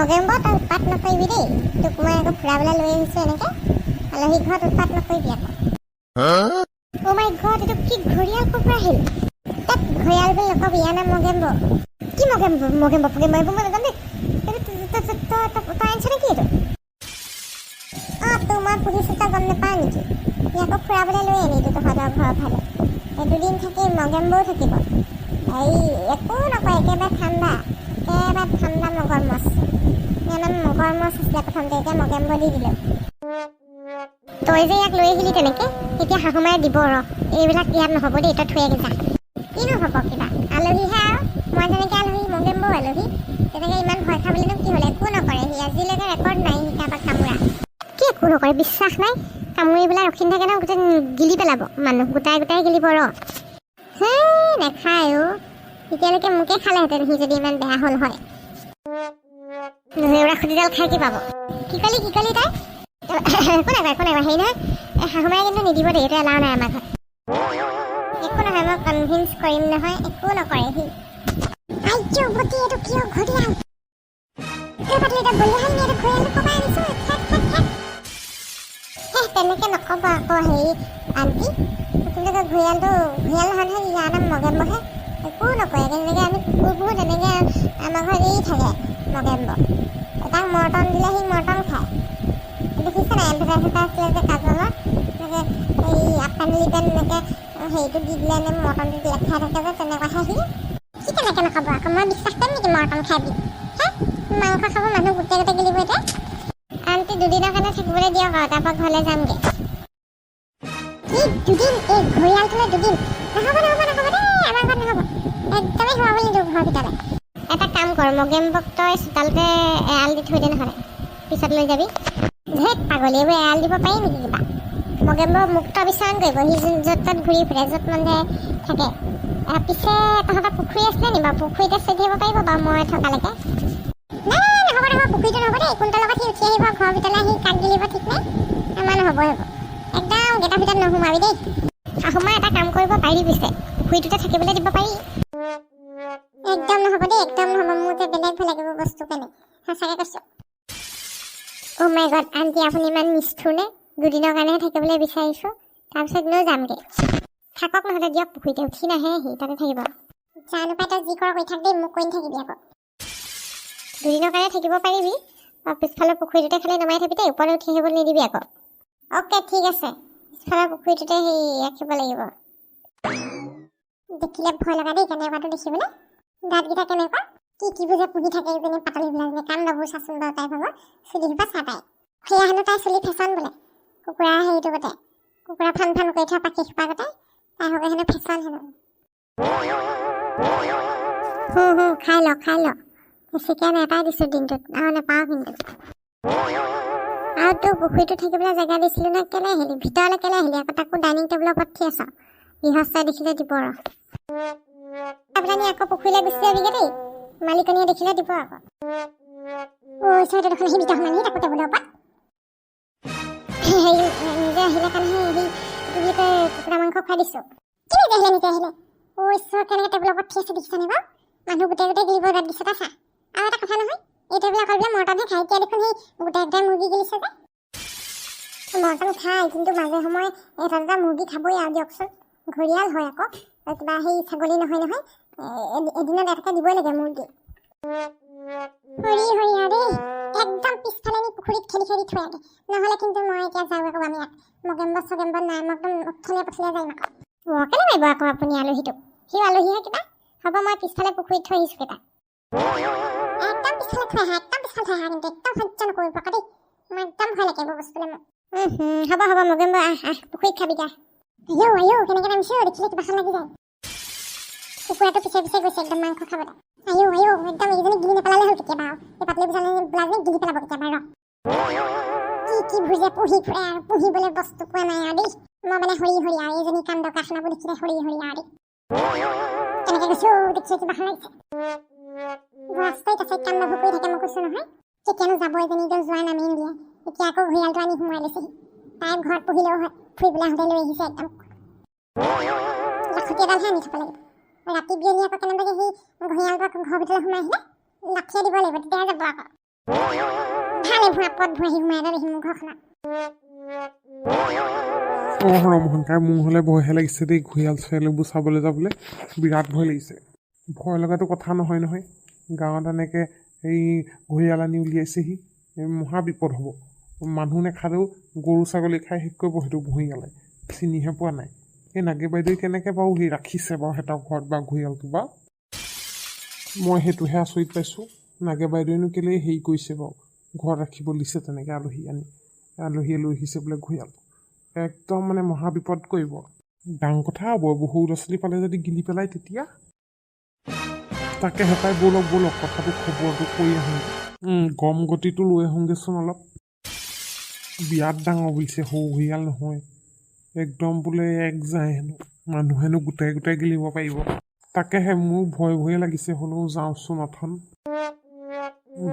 নৱেম্বৰ তই উৎপাত নকৰিবি দেই। তোক মই আকৌ ফুৰাবলৈ লৈ আহিছোঁ এনেকৈ। আলহী ঘৰত উৎপাত নকৰিবি আকৌ। অ' মাই ঘৰত এইটো কি ঘৰিয়াল ক'ৰ পৰা আহিল তাত ঘৰিয়াল বুলি নকবি ইয়াৰ নাম মগেম্বৰ কি মগেম্বৰ মগেম্বৰ ফগেম্বৰ এইবোৰ মই নাজানো তই- আনিছ নেকি এইটো? অঁ তোৰ মই পুহিছোঁ তই গম নাপাওঁ নেকি? ইয়াকো ফুৰাবলৈ লৈ আনিলোঁ তহঁতৰ ঘৰৰ ফালে। এই দুদিন থাকি মগেম্বৰো থাকিব। এই একো নকয় একেবাৰে ঠাণ্ডা। একেবাৰে ঠাণ্ডা মগৰ মাছ নাম মগৰ মাছ আছিলে প্ৰথমতে এতিয়া মগেম্বৰ দি দিলোঁ। তই যে ইয়াক লৈ আহিলি তেনেকে এতিয়া শাহুমায়ে দিব ৰ। এইবিলাক ইয়াত নহ'ব দেই তই থৈ আহি যা কিনো হ'ব কিবা? আলহীহে আৰু মই যেনেকৈ আলহী মগেম্বৰো আলহী তেনেকৈ ইমান ভয় খাবলৈনো কি হ'ল? একো নকৰে সি আজিলৈকে ৰেকৰ্ড নাই সি কাৰোবাক কামোৰা। কি একো নকৰে বিশ্বাস নাই? কামুৰি পেলাই ৰখি নাথাকে ন গোটেই গিলি পেলাব। মানুহ গোটাই গোটাই গিলিব ৰ। হে নেখায় অ' এতিয়ালৈকে মোকে খালেহেঁতেন সি যদি ইমান বেয়া হ'ল হয়। জেউৰা খুটিডাল খাই কি পাব? কি কলি কি কলি তাই? একো নাই একো নাই হেৰি নহয় এই শাহুমায়ে কিন্তু নিদিব দেই এইটো এলাও নাই আমাৰ ঘৰত। একো নহয় মই কনভিন্স কৰিম নহয় একো নকৰে সি। তেনেকে নক'ব আকৌ হেৰি আণ্টি ঘৰিয়ালটো ঘৰিয়াল নহয় নহয় ইয়াৰ নাম মগেম্বৰহে একো নকৰে তেনেকৈ আমি কুকুৰ পুহোঁ তেনেকৈ আমাৰ ঘৰত এৰি থাকে মগেম্বৰ তাক মৰ্টন দিলে সি মৰ্টন খায় দেখিছে নাই এম্পেটাৰ চেম্পাৰ আছিলে যে কাজলৰ এনেকৈ এই আপেন লিপেন এনেকৈ হেৰিটো দি দিলে এনে মৰ্টনটো দি খাই থাকে যে তেনেকুৱাহে সি কি তেনেকৈ নখাব আকৌ মই বিশ্বাস কৰিম নেকি মৰ্টন খাই বুলি হে মাংস খাব মানুহ গোটেই গোটেই গিলিব এতিয়া আণ্টি দুদিনৰ কাৰণে থাকিবলৈ দিয়ক আৰু তাৰপৰা ঘৰলৈ যামগৈ কি দুদিন এই ঘৰিয়ালটোলৈ দুদিন নহ'ব নহ'ব নহ'ব এটা কাম কৰ মগেম্বক তই চোতালতে এৰাল দি থৈ দে নহ'লে পিছত লৈ যাবি। ধেত পাগলী এইবোৰ এৰাল দিব পাৰি নেকি কিবা? মগেম্বৰ মুক্ত বিচৰণ কৰিব। সি য'ত ত'ত ঘূৰি ফুৰে য'ত মানে থাকে। পিছে তহঁতৰ পুখুৰী আছিলে নি বাৰু? পুখুৰীতে চৰি আহিব পাৰিব বাৰু মই থকালৈকে? নাই নহ'ব নহ'ব। পুখুৰীটো নহ'ব দেই। কোনটোৰ লগত সি উঠি আহিব ঘৰৰ ভিতৰলৈ আহি কাক গিলিব ঠিক নাই? আমাৰ নহ'ব একদম গেটৰ ভিতৰত নোসোমাবি দেই। শাহুমা এটা কাম কৰিব পাৰি পিছে পুখুৰীটোতে থাকিবলৈ দিব পাৰি। একদম নহ'ব দেই একদম নহ'ব। মোৰ যে বেলেগ বেলেগ বস্তু কেনে। সঁচাকৈ কৈছোঁ। অ' মাই গড আণ্টি আপুনি ইমান নিষ্ঠুৰ নে? দুদিনৰ কাৰণেহে থাকিবলৈ বিচাৰিছোঁ। তাৰপিছত এনেও যামগৈ থাকক নহ'লে দিয়ক পুখুৰীতে উঠি নাহে সি তাতে থাকিব। জানো পাই তই যি কৰ কৰি থাক দেই মোক কৈ নাথাকিবি আকৌ। দুদিনৰ কাৰণে থাকিব পাৰিবি পিছফালৰ পুখুৰীটোতে খালি নমাই থবি দেই ওপৰলৈ উঠি আহিবলৈ নিদিবি আকৌ। অ'কে ঠিক আছে। পিছফালৰ পুখুৰীটোতে সেই ৰাখিব লাগিব। দেখিলে ভয় লগা দেই কেনেকুৱাটো দেখিবলৈ। দাঁতকেইটা কেনেকুৱা কি কি বুজে পুহি থাকে ইজনী পাতলিবিলাক যে কাম ল'ব চাচোন বাৰু তাই ভাব চুলি সোপা চাহ তাই সেয়া হেনো তাই চুলি ফেশ্বন বোলে। কুকুৰা হেৰিটো গতে কুকুৰা ফান ফান কৰি থোৱা পাখি সোপা গতে তাই হকে হেনো ফেশ্বন হেনো। খাই ল খাই ল। চিকেন এটাই দিছোঁ দিনটোত আৰু নাপাওঁ কিন্তু। আৰু তোৰ পুখুৰীটো থাকিবলৈ জেগা দিছিলোঁ নহয় কেলৈ আহিলি? ভিতৰলৈ কেলৈ আহিলি? আকৌ তাকো ডাইনিং টেবুলৰ ওপৰত থি আছ গৃহস্থই দেখিলে দিব ৰ আপুনি আকৌ পুখুৰীলৈ গুচি যাবিগৈ দেই। মালিকনীয়ে দেখিলে দিব আকৌ। ঐ চাইডে দেখোন আহিবি তখন আহি তাকো টেবুলৰ ওপৰত হেৰি নিজে আহিলে কাৰণে হেৰি কি বুলি কয় কুকুৰা মাংস খুৱাই দিছোঁ। কি নিজে আহিলে নিজে আহিলে? ঐ ঈশ্বৰ কেনেকৈ টেবুলৰ ওপৰত থি আছে দেখিছানে বাৰু? মানুহ গোটেই গোটেই গিলিব গাত দিছে তা চা। আৰু এটা কথা নহয় এই টেবুল অকল বোলে মৰ্টনহে খাই এতিয়া দেখোন সেই গোটেই গোটেই মুৰ্গী গিলিছে যে। মৰ্টন খায় কিন্তু মাজে সময়ে এটা দুটা মুৰ্গী খাবই আৰু দিয়কচোন। ঘৰিয়াল হয় আকৌ। কিবা সেই ছাগলী নহয় নহয় এদিনত এটাকে দিবই লাগে মুৰ্গী। হৰি হৰি একদম পিছফালে নি পুখুৰীত খেলি খেলি থৈ আগে নহ'লে কিন্তু মই এতিয়া যাওঁ আকৌ আমি ইয়াত। মগেম্বৰ চগেম্বৰ নাই মই একদম উঠলিয়ে পঠলিয়ে যাম আকৌ অঁ কেলৈ মাৰিব আকৌ আপুনি আলহীটোক? সি আলহীহে কিবা? হ'ব মই পিছফালে পুখুৰীত থৈ আহিছোঁ কেইটা একদম পিছফালে থৈ আহা একদম পিছফালে থৈ আহা কিন্তু একদম সহ্য নকৰিব আকৌ দেই। মই একদম ভয় লাগে এইবোৰ বস্তুলৈ হুম, হ'ব হ'ব মগেম্বৰ আহ আহ পুখুৰীত খাবি যা আয়ো আয়ো কেনেকৈ নামিছো দেখিলে কিবা খান লাগি যায়। কুকুৰাটো পিছে পিছে গৈছে, একদম মাংস খাবলৈ। আয়ো আয়ো একদম এইজনী গিলি নেপেলালে হ'ল কেতিয়াবা আৰু। এই পাতলি বুজালি বোলাজনী গিলি পেলাব কেতিয়াবা, ৰ। কি কি ভুজে পুহি ফুৰে আৰু, পুহিবলৈ বস্তু পোৱা নাই আৰু দেই। মই মানে হৰি হৰি আৰু, এইজনী কাণ্ড কাৰখানাবোৰ দেখিলে হৰি হৰি আৰু কেনেকৈ গৈছো দেখিলে কিবা ৰাস্তাত আছে কাম বাবু কৰি থাকে, মই কৈছো নহয়, কেতিয়ানো যাব এজনী, একদম যোৱা নামেই নিদিয়ে। এতিয়া আকৌ ঘৰিয়ালটো আনি সোমাই লৈছেহি। তাই ঘৰত পুহিলেও হয়, ফুৰিবলৈ আহোঁতে লৈ আহিছে একদম। লাখতি এডালহে আনি থ'ব লাগিব। ৰাতি বিয়লি আকৌ কেনেবাকৈ সি ঘৰিয়ালটো আকৌ ঘৰৰ ভিতৰলৈ সোমাই আহিলে লাঠিয়ে দিব লাগিব তেতিয়াহে যাব আকৌ। ভালে ভুৱা পদ ভুৱাহি সোমাই এটা মোৰ ঘৰখনত। মোৰ হ'লে ভয়হে লাগিছে দেই ঘূৰিয়াল চুৰিয়ালবোৰ চাবলৈ যাবলৈ বিৰাট ভয় লাগিছে। ভয় লগাটো কথা নহয় নহয়। গাঁৱত এনেকৈ এই ঘূৰিয়াল আনি উলিয়াইছেহি মহা বিপদ হ'ব। মানুহ নেখালেও গৰু ছাগলী খাই শেষ কৰিব সেইটো ঘূৰিয়ালে চিনিহে পোৱা নাই। এই নাগে বাইদেৱে কেনেকৈ বাৰু সেই ৰাখিছে বাৰু সিহঁতৰ ঘৰত বা ঘূৰিয়ালটো বা? মই সেইটোহে আচৰিত পাইছোঁ। নাগে বাইদেৱেনো কেলৈ হেৰি কৰিছে বাৰু? ঘৰত ৰাখিব দিছে তেনেকৈ আলহী আনি। আলহীয়ে লৈ আহিছে বোলে ঘূৰিয়াল। একদম মানে মহা বিপদ কৰিব। ডাঙৰ কথা হ'ব বহু ল'ৰা ছোৱালী পালে যদি গিলি পেলাই তেতিয়া? তাকে হেঁপাই ব'লক ব'লক কথাটো খবৰটো কৰি আহোঁ গম গতিটো লৈ আহোঁগৈচোন অলপ। বিৰাট ডাঙৰ বুলিছে সৰু ঘূৰিয়াল নহয়। একদম বোলে এক যায় হেনো মানুহ হেনো গোটাই গোটাই গিলিব পাৰিব। তাকেহে মোৰ ভয় ভয়ে লাগিছে হ'লেও যাওঁচোন অথন।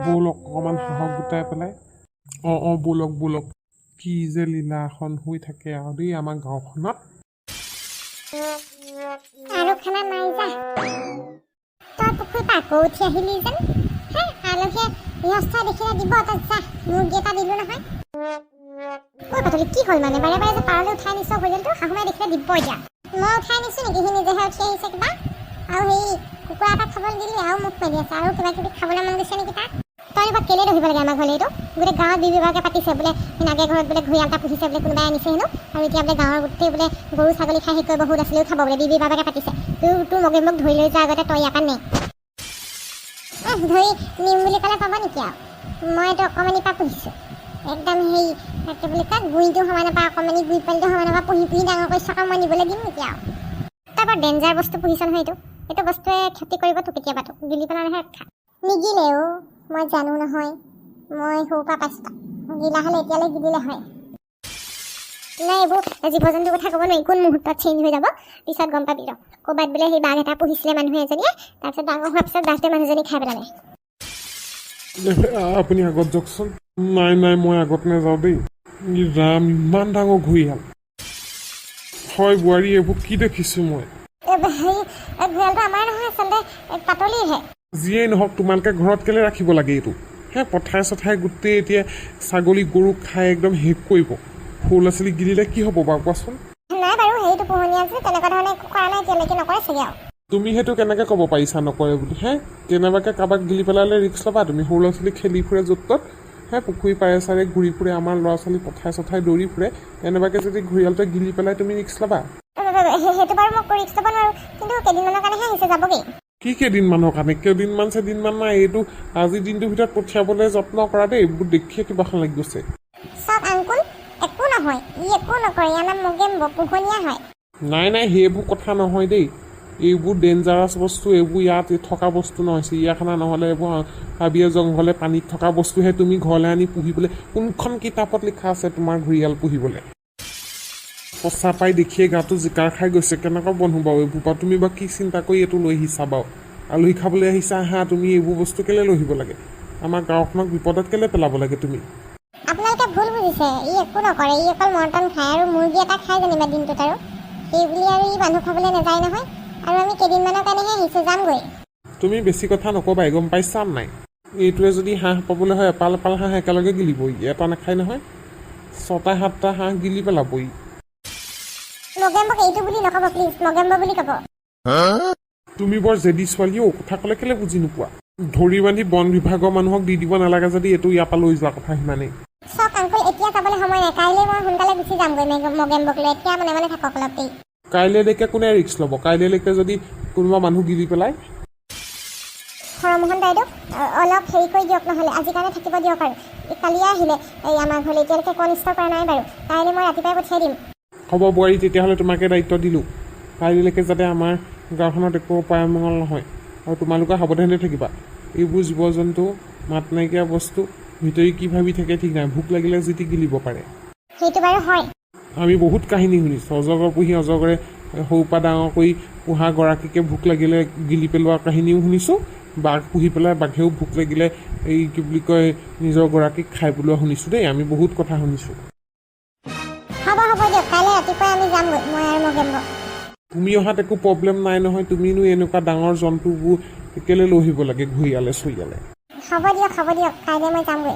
ব'লক অকণমান সাহস গোটাই পেলাই। অঁ অঁ ব'লক ব'লক। কি যে লীলা এখন হৈ থাকে আৰু দেই আমাৰ গাঁওখনত। দিব ঐ পাতলি কি হ'ল মানে? বাৰে বাৰে যে পাৰলৈ উঠাই নিছ পৰিয়ালটো শাহুমাই দেখিলে দিব এতিয়া মই উঠাই নিছো নেকি? সি নিজেহে উঠি আহিছে কিবা। আৰু সেই কুকুৰা এটা খাবলৈ দিলি আৰু মোক মেলি আছে। আৰু কিবা কিবি খাবলৈ মন গৈছে নেকি তাক? তই বা কেলে ধৰিব লাগে আমাৰ ঘৰলৈ এইটো? গোটেই গাঁৱত বিবিবাকে পাতিছে বোলে নাগে ঘৰত বোলে ঘূৰিয়াল এটা পুহিছে বোলে কোনোবাই আনিছে হেনো? আৰু এতিয়া বোলে গাঁৱৰ গোটেই বোলে গৰু ছাগলী খাই শেষ কৰিব বহুত আছিলেও খাব বোলে বিবি বাবাকে পাতিছে। তোৰ তোৰ মগে মোক ধৰি লৈ যোৱাৰ আগতে তই ইয়াৰ পৰা নে। ধৰি নিম বুলি ক'লে পাব নেকি আৰু? মই এইটো অকণমানিৰ পৰা পুহিছোঁ। একদম সেই তাকে বুলি কয় গুৰিটো সমানৰ পৰা অকণমানি গুৰি পোৱালিটো সমানৰ পৰা পুহি পুহি ডাঙৰ কৰি চকা মই নিবলৈ দিম নেকি আৰু? তই বৰ ডেঞ্জাৰ বস্তু পুহিছ নহয় এইটো। এইটো বস্তুৱে ক্ষতি কৰিব তোক কেতিয়াবাতো। গিলি পেলালেহে খা নিগিলে অ' মই জানো নহয়। মই সৰুৰ পৰা পাইছোঁ গিলা হ'লে এতিয়ালৈ গিলিলে হয়। নাই এইবোৰ জীৱ জন্তুৰ কথা ক'ব নোৱাৰি। কোন মুহূৰ্তত চেঞ্জ হৈ যাব? পিছত গম পাবি ৰ। ক'ৰবাত বোলে সেই বাঘ এটা পুহিছিলে মানুহে এজনীয়ে। তাৰপিছত ডাঙৰ হোৱাৰ পিছত বাঘটোৱে মানুহজনী খাই পেলালে। আপুনি আগত যাওকচোন। নাই নাই মই আগত নাযাওঁ দেই। ৰাম ইমান ডাঙৰ ঘূৰিয়াল হয় বোৱাৰী এইবোৰ কি দেখিছোঁ মই? যিয়েই নহওক তোমালোকে ঘৰত কেলৈ ৰাখিব লাগে এইটো? হে পথাৰে চথাৰে গোটেই এতিয়া ছাগলী গৰু খাই একদম শেষ কৰিব। সৰু ল'ৰা ছোৱালী গিলিলে কি হ'ব বাৰু কোৱাচোন? তুমি সেইটো কেনেকৈ ক'ব পাৰিছা নকৰে বুলি হে? কেনেবাকৈ কাৰোবাক গিলি পেলালে ৰিক্স ল'বা তুমি সৰু ল'ৰা ছোৱালী খেলি ফুৰে য'ত ত'ত হে পুখুৰী পাৰে চাৰে ঘূৰি ফুৰে আমাৰ ল'ৰা ছোৱালী পথাৰে চথাৰে দৌৰি ফুৰে। এনেবাকৈ যদি ঘূৰিয়ালটোৱে গিলি পেলাই তুমি ৰিক্স ল'বা? সেই- সেইটো বাৰু মই ৰিক্স ল'ব নোৱাৰোঁ কিন্তু কেইদিনমানৰ কাৰণেহে আহিছে যাবগৈ। কি কেইদিনমানৰ কাৰণে? কেইদিনমান চেদিনমান নাই এইটো আজিৰ দিনটোৰ ভিতৰত পঠিয়াবলৈ যত্ন কৰা দেই এইবোৰ দেখিয়ে কিবাখন লাগি গৈছে। চাওক আংকুল একো নহয় ই একো নকৰে ইয়াৰ নাম মগেম্ব পোহনীয়া হয়। নাই নাই সেইবোৰ কথা নহয় দেই। এইবোৰ ডেঞ্জাৰাছ বস্তু এইবোৰ ইয়াত থকা বস্তু নহয়। চিৰিয়াখানা নহ'লে এইবোৰ হাবিয়ে জংঘলে পানীত থকা বস্তুহে তুমি ঘৰলৈ আনি পুহিবলৈ কোনখন কিতাপত লিখা আছে তোমাৰ ঘূৰিয়াল পুহিবলৈ? সঁচা পাই দেখিয়ে গাটো জিকাৰ খাই গৈছে। কেনেকুৱা বন্ধু বাৰু এইবোৰ পৰা? তুমি বা কি চিন্তা কৰি এইটো লৈ আহিছা বাৰু? আলহী খাবলৈ আহিছা আহা তুমি এইবোৰ বস্তু কেলৈ লৈ আহিব লাগে? আমাৰ গাঁওখনক বিপদত কেলৈ পেলাব লাগে তুমি? আপোনালোকে ভুল বুজিছে। ই একো নকৰে। ই অকল মৰ্টন খায় আৰু মুৰ্গী এটা খায় যেনিবা দিনটোত আৰু। সেই আৰু ই মানুহ খাবলৈ নাযায় নহয়। আৰু আমি কেইদিনমানৰ কাৰণেহে আহিছোঁ যামগৈ। তুমি বেছি কথা নক'বাই গম পাইছা নাই? এইটোৱে যদি হাঁহ পাবলৈ হয় এপাল এপাল হাঁহ একেলগে গিলিব ই এটা নাখায় নহয়। ছটা সাতটা হাঁহ গিলি পেলাব ই মগেম্বক এইটো বুলি নক'ব প্লিজ মগেম্ব বুলি ক'ব। তুমি বৰ জেদি ছোৱালী অ' কথা ক'লে কেলে বুজি নোপোৱা? ধৰি বান্ধি বন বিভাগৰ মানুহক দি দিব নালাগে যদি এইটো ইয়াৰ পৰা লৈ যোৱা কথা সিমানেই। চাওক আংকুল এতিয়া যাবলৈ সময় নাই। কাইলৈ মই সোনকালে গুচি যামগৈ মগেম্বক লৈ। এতিয়া মনে মনে থাকক অলপ দেৰি। কাইলৈলৈকে কোনে ৰিক্স ল'ব? কাইলৈলৈকে যদি কোনোবা মানুহ গিলি পেলাই? হৰমোহন বাইদেউ অলপ হেৰি কৰি দিয়ক নহ'লে। আজি কাৰণে থাকিব দিয়ক আৰু। ই কালিয়ে আহিলে। এই আমাৰ ঘৰলৈ এতিয়ালৈকে একো অনিষ্ট কৰা নাই বাৰু। কাইলৈ মই ৰাতিপুৱাই পঠিয়াই দিম। হ'ব বোৱাৰী তেতিয়াহ'লে তোমাকে দায়িত্ব দিলোঁ। কাইলৈলৈকে যাতে আমাৰ গাঁওখনত একো উপায় মংগল নহয়। আৰু তোমালোকে সাৱধানে থাকিবা। এইবোৰ জীৱ জন্তু মাত নাইকিয়া বস্তু ভিতৰি কি ভাবি থাকে ঠিক নাই। ভোক লাগিলে যি টি গিলিব পাৰে। সেইটো বাৰু হয়। আমি বহুত কাহিনী শুনিছোঁ। অজগৰ পুহি অজগৰে সৰুৰ পৰা ডাঙৰ কৰি পোহা গৰাকীকে ভোক লাগিলে গিলি পেলোৱা কাহিনীও শুনিছোঁ। বাঘ পুহি পেলাই বাঘেও ভোক লাগিলে এই কি বুলি কয় নিজৰ গৰাকীক খাই পেলোৱা শুনিছোঁ দেই। আমি বহুত কথা শুনিছোঁ। তুমি অহাত একো প্ৰব্লেম নাই নহয় তুমিনো এনেকুৱা ডাঙৰ জন্তুবোৰ কেলৈ লৈ আহিব লাগে ঘূৰিয়ালে চুৰিয়ালে? হ'ব দিয়ক হ'ব দিয়ক। কাইলৈ মই যামগৈ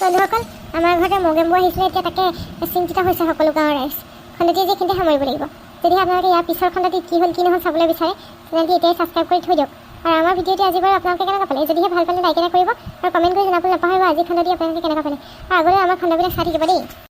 বন্ধুসকল আমাৰ ঘৰতে মগেমবোৰ আহিছিলে এতিয়া তাকে চিন্তিত হৈছে সকলো গাঁৱৰ। ৰাইজ খণ্ডটি যিখিনিতে সামৰিব লাগিব। যদি আপোনালোকে ইয়াৰ পিছৰ খণ্ডটি কি হ'ল কি নহ'ল চাবলৈ বিচাৰে তেনেহ'লে এতিয়াই ছাবস্ক্ৰাইব কৰি থৈ দিয়ক। আৰু আমাৰ ভিডিঅ'টি আজি বাৰু আপোনালোকে কেনেকুৱা পালে? যদিহে ভাল পালে লাইক এটা কৰিব আৰু কমেণ্ট কৰি জনাবলৈ নাপাহৰিব আজি খণ্ডটি আপোনালোকে কেনেকুৱা পালে? আৰু আগলৈ আমাৰ খণ্ডবিলাক চাই থাকিব দেই।